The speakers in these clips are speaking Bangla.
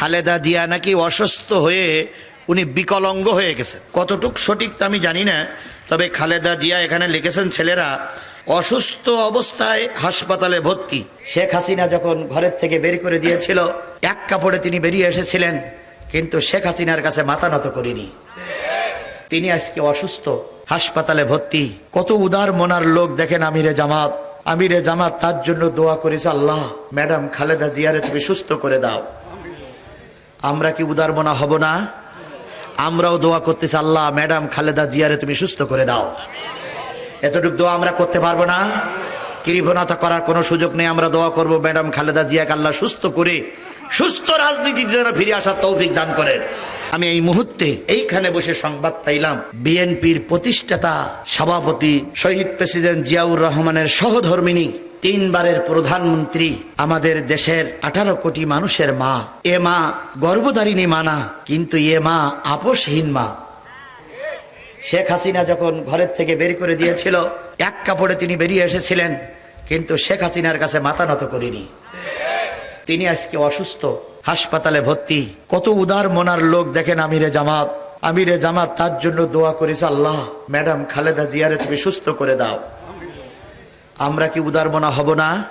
খালেদা জিয়া নাকি অসুস্থ হয়ে উনি বিকলঙ্গ হয়ে গেছেন। কতটুক সঠিক তা আমি জানি না, তবে খালেদা জিয়া এখানে লিখেছেন, ছেলেরা অসুস্থ অবস্থায় হাসপাতালে ভর্তি। শেখ হাসিনা যখন ঘরের থেকে বের করে দিয়েছিল, এক কাপড়ে তিনি বেরিয়ে এসেছিলেন, কিন্তু শেখ হাসিনার কাছে মাথা নত করিনি। তিনি আজকে অসুস্থ, হাসপাতালে ভর্তি। কত উদার মনার লোক দেখেন আমিরে জামাত। আমিরে জামাত তার জন্য দোয়া করেছে আল্লাহ, ম্যাডাম, খালেদা জিয়ারে তুমি সুস্থ করে দাও। আমরা কি উদার মনা হব না? আমরাও দোয়া করতেছি, আল্লাহ, ম্যাডাম খালেদা জিয়ারে তুমি সুস্থ করে দাও। এতটুকু দোয়া আমরা করতে পারব না। কৃপণতা করার কোনো সুযোগ নেই, আমরা দোয়া করব, ম্যাডাম খালেদা জিয়াকে আল্লাহ সুস্থ করে, সুস্থ রাজনীতি যেন ফিরে আসার তৌফিক দান করেন। আমি এই মুহূর্তে এইখানে বসে সংবাদ পাইলাম, বিএনপির প্রতিষ্ঠাতা, সভাপতি, শহীদ প্রেসিডেন্ট জিয়াউর রহমানের সহধর্মিনী তিনবারের প্রধানমন্ত্রী আমাদের দেশের আঠারো কোটি মানুষের মা। এ মা গর্ভধারিণী মা না, কিন্তু এ মা আপোষহীন মা। শেখ হাসিনা যখন ঘরের থেকে বের করে দিয়েছিল, এক কাপড়ে তিনি বেরিয়ে এসেছিলেন, কিন্তু শেখ হাসিনার কাছে মাথা নত করিনি। তিনি আজকে অসুস্থ, হাসপাতালে ভর্তি। কত উদার মনার লোক দেখেন আমিরে জামাত। আমিরে জামাত তার জন্য দোয়া করেছে আল্লাহ, ম্যাডাম খালেদা জিয়ারে তুমি সুস্থ করে দাও। আমরা কি উদার মনা হব না?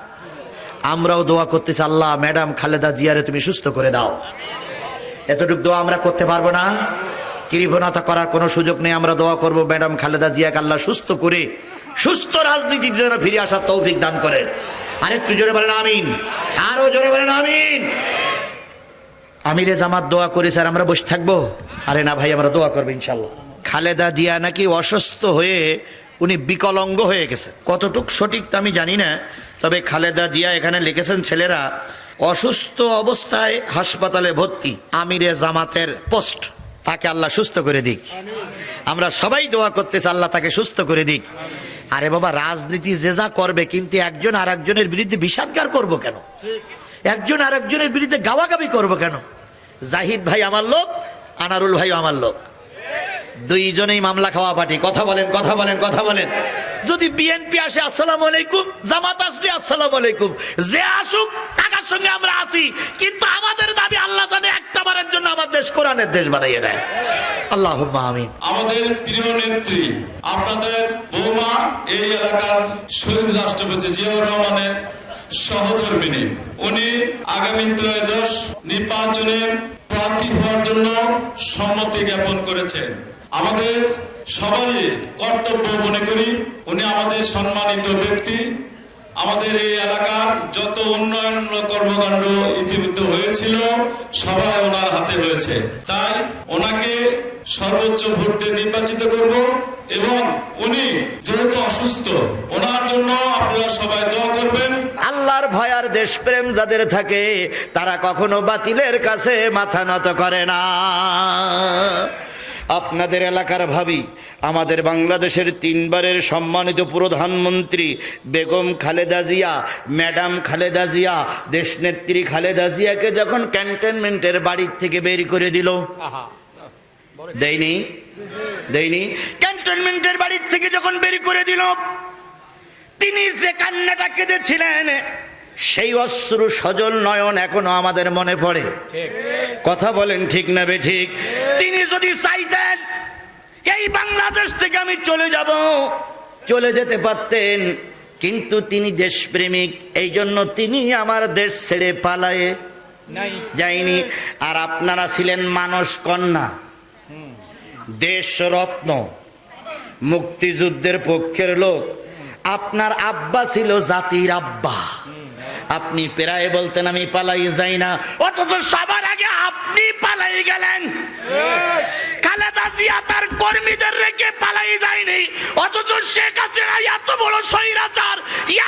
আমরাও দোয়া করতেছি, আল্লাহ, ম্যাডাম খালেদা জিয়ারে তুমি সুস্থ করে দাও। এতটুকু দোয়া আমরা করতে পারব না। কৃপণতা করার কোনো সুযোগ নেই, আমরা দোয়া করব, ম্যাডাম খালেদা জিয়াকে আল্লাহ সুস্থ করে, সুস্থ রাজনীতির যেন ফিরে আসার তৌফিক দান করেন। আরেকটু জোরে বলেন, আমিন। আরও জোরে বলেন, আমিন। আমিরে জামাত দোয়া করি, স্যার, আমরা বসে থাকব? আরে না ভাই, আমরা দোয়া করব, ইনশাল্লাহ। খালেদা জিয়া নাকি অসুস্থ হয়ে উনি বিকলঙ্গ হয়ে গেছেন। কতটুক সঠিক তা আমি জানি না, তবে খালেদা জিয়া এখানে লিখেছেন, ছেলেরা, অসুস্থ অবস্থায় হাসপাতালে ভর্তি, আমিরে জামাতের পোস্ট, তাকে আল্লাহ সুস্থ করে দিক। আমরা সবাই দোয়া করতেছি, আল্লাহ তাকে সুস্থ করে দিক। আরে বাবা, রাজনীতি যে যা করবে, কিন্তু একজন আর একজনের বিরুদ্ধে বিষাদগার করব কেন? একজন আর একজনের বিরুদ্ধে গাওয়াগাবি করব কেন? জাহিদ ভাই আমার লোক, আনারুল ভাই আমার লোক। দুইজনেই মামলা খাওয়া পার্টি। কথা বলেন কথা বলেন কথা বলেন। যদি বিএনপি আসে, আসসালামু আলাইকুম। জামাত আসলে আসসালামু আলাইকুম। যে আসুক টাকার সঙ্গে আমরা আছি। কিন্তু আমাদের দাবি আল্লাহ জানে একটা বারের জন্য আমার দেশ কোরআনের দেশ বানাইয়ে দেয়। আল্লাহ আমিন। আমাদের প্রিয় নেত্রী, আপনাদের বৌমা এই এলাকার শহীদ রাষ্ট্রপতি জিয়াউর রহমানের সহধর্মিনী উনি আগামী ত্রয়োদশ নির্বাচনে প্রার্থী হওয়ার জন্য সম্মতি জ্ঞাপন করেছেন। আমাদের সবারই কর্তব্য মনে করি, উনি আমাদের সম্মানিত ব্যক্তি। আমাদের এই এলাকার যত উন্নয়ন কর্মকাণ্ড ইতিমধ্যে হয়েছিল, সবাই ওনার হাতে হয়েছে। তাই ওনাকে সর্বোচ্চ ভোট নির্বাচিত করব এবং উনি যেহেতু অসুস্থ, ওনার জন্য আপনারা সবাই দোয়া করবেন। আল্লাহর ভয় আর দেশপ্রেম যাদের থাকে, তারা কখনো বাতিলের কাছে মাথা নত করে না। আপনাদের এলাকার ভাবি আমাদের বাংলাদেশের তিনবারের সম্মানিত প্রধানমন্ত্রী বেগম খালেদা জিয়া ম্যাডাম খালেদা জিয়া দেশনেত্রী খালেদা জিয়াকে যখন ক্যান্টনমেন্টের বাড়ির থেকে বের করে দিল। দেয়নি? দেয়নি? ক্যান্টনমেন্টের বাড়ির থেকে যখন বের করে দিল তিনি যে কান্নাটা কেঁদেছিলেন সেই অশ্রু সজল নয়ন এখনও আমাদের মনে পড়ে। কথা বলেন ঠিক না বে ঠিক? তিনি যদি চাইতেন এই বাংলাদেশ থেকে আমি চলে যাব। চলে যেতে পারতেন। কিন্তু তিনি দেশপ্রেমিক এই জন্য তিনি আমার দেশ ছেড়ে পালায়ে যায়নি। আর আপনারা ছিলেন মানস কন্যা। দেশ রত্ন মুক্তিযুদ্ধের পক্ষের লোক। আপনার আব্বা ছিল জাতির আব্বা। আপনি প্রায় বলতেন, আমি পালাই যাই না। অথচ সবার আগে আপনি পালাই গেলেন। খালেদা জিয়া তার কর্মীদের রেখে পালাই যায়নি। অথচ শেখ হাসিনা এত বড় স্বৈরাচার,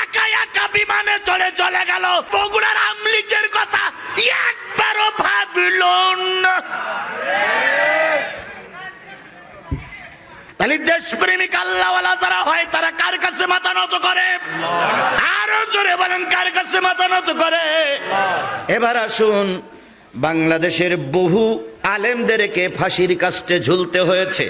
একা একা বিমানে চড়ে চলে গেল। বগুড়ার আমলিগের কথা একবারও ভাবল না তাহলে দেশপ্রেমিক আল্লাহওয়ালা যারা হয়, তারা কার কাছে মাথা নত করে? আরও জোরে বলেন, কার কাছে মাথা নত করে? এবার আসুন, বাংলাদেশের বহু আলেমদেরকে ফাঁসির কাস্টে ঝুলতে হয়েছে।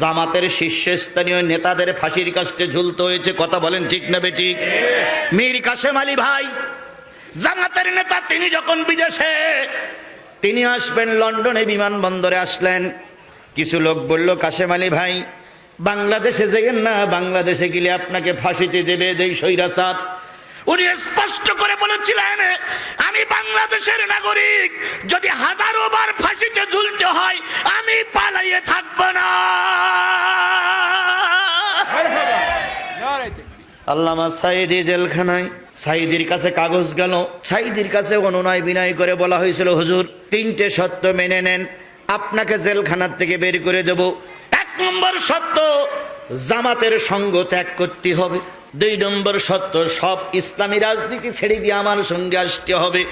জামাতের শীর্ষস্থানীয় নেতাদের ফাঁসির কাস্টে ঝুলতে হয়েছে, কথা বলেন ঠিক না বেঠিক মীর কাসেম আলী ভাই, জামাতের নেতা, তিনি যখন বিদেশে, তিনি আসবেন লন্ডনে বিমানবন্দরে, আসলেন। কিছু লোক বলল, কাশেম আলী ভাই, বাংলাদেশে যেগেন না, বাংলাদেশে গেলে আপনাকে ফাঁসিতে দেবে, দেই সৈরাচার উনি স্পষ্ট করে বলেছিলেন, আমি বাংলাদেশের নাগরিক, যদি হাজারো বার ফাঁসিতে ঝুলতে হয়, আমি পালাইয়ে থাকব না। আল্লামা সাইদি জেলখানায়, সাইদির কাছে কাগজ গেল, সাইদির কাছে অনুনয় বিনয় করে বলা হয়েছিল, হুজুর, তিনটে সত্য মেনে নেন। আপনাকে জেলখানার থেকে বের করে দেব। এক নম্বর সত্য, জামাতের সঙ্গ ত্যাগ করতে হবে। দুই নম্বর সত্য, সব ইসলামী রাজনীতি ছেড়ে দিয়ে আমার সঙ্গে আসতে হবে।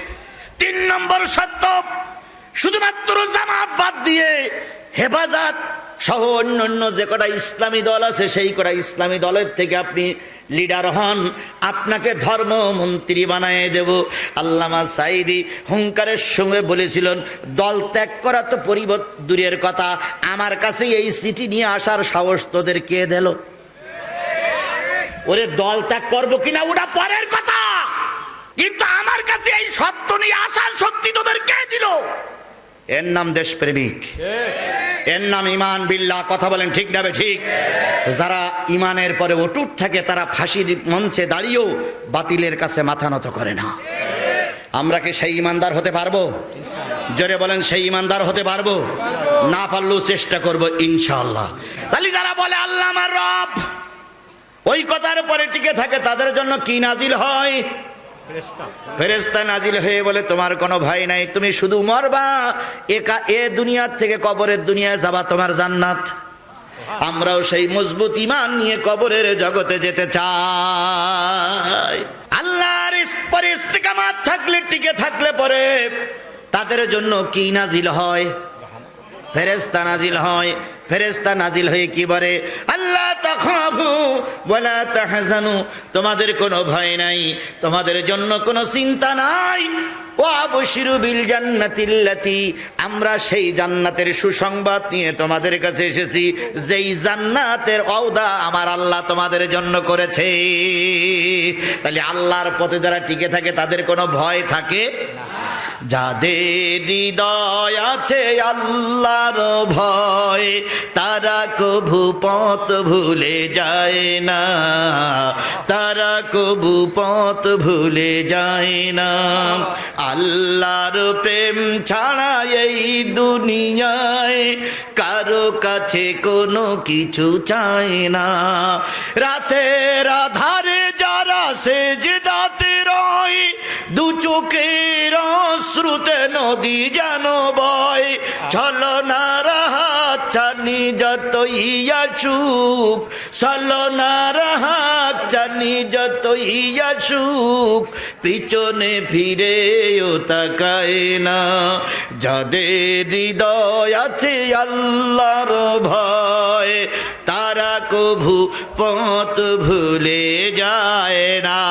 তিন নম্বর সত্য, শুধুমাত্র জামাত বাদ দিয়ে হেফাজত সহ অন্য অন্য যে কটা ইসলামী দল আছে, সেই কটা ইসলামী দলের থেকে আপনি লিডার হন। আপনাকে ধর্মমন্ত্রী বানায় দেব। আল্লামা সাইদি হুঙ্কারের সঙ্গে বলেছিলেন, দল ত্যাগ করা তো পরিবর্ত দূরের কথা। আমার কাছে এই চিঠি নিয়ে আসার সাহস তোদের কে দিল? ওরে, দল ত্যাগ করব কিনা ওটা পরের কথা। কিন্তু আমার কাছে এই সত্য নিয়ে আসার শক্তি তোদের কে দিল? এর নাম দেশপ্রেমিক। এর নাম ইমান বিল্লাহ কথা বলেন ঠিক যাবে ঠিক? যারা ইমানের পরে অটুট থাকে তারা ফাঁসির মঞ্চে দাঁড়িয়েও বাতিলের কাছে মাথা নত করে না। আমরা কি সেই ইমানদার হতে পারব? জোরে বলেন সেই ইমানদার হতে পারব? না পারলেও চেষ্টা করব ইনশাআল্লাহ। তাহলে যারা বলে আল্লাহ আমার রব ওই কথার পরে টিকে থাকে তাদের জন্য কি নাজিল হয়? ফেরেস্তা নাজিল হয়ে বলে, তোমার কোনো ভাই নাই, তুমি শুধু মরবা। একা এ দুনিয়ার থেকে কবরের দুনিয়ায় যাবা, তোমার জান্নাত। আমরাও সেই মজবুত ইমান নিয়ে কবরের জগতে যেতে চাই। আল্লাহর পরে ইস্তেকামাত থাকলে, টিকে থাকলে পরে তাদের জন্য কি নাজিল হয়? ফেরেস্তা নাজিল হয় ফেরেস্তা নাজিল হয়ে কি বলে? আল্লাহ তাখাফু ওয়ালা তাহজানু, তোমাদের কোনো ভয় নাই, তোমাদের জন্য কোনো চিন্তা নাই। আমরা সেই জান্নাতের সুসংবাদ নিয়ে তোমাদের কাছে এসেছি, যেই জান্নাতের অওদা আমার আল্লাহ তোমাদের জন্য করেছে। তাহলে আল্লাহর পথে যারা টিকে থাকে, তাদের কোনো ভয় থাকে? যাদের হৃদয় আছে আল্লাহর ভয়, তারা কভু পথ ভুলে যায় না। তারা কভু পথ ভুলে যায় না। আল্লাহর প্রেম ছাড়া এই দুনিয়ায় কারও কাছে কোনো কিছু চায় না। রাতের আধারে যারা সেজদাতে রয় দু চোখের শ্রুতে নদী যেন বয়। হাত চানি যত ইয়া সুখ ছলনার হাত চানি যত ইয়া সুখ পিছনে ফিরেও তাকায় না। যাদের হৃদয় আছে আল্লাহর ভয়, তারা কভু পথ ভুলে যায় না।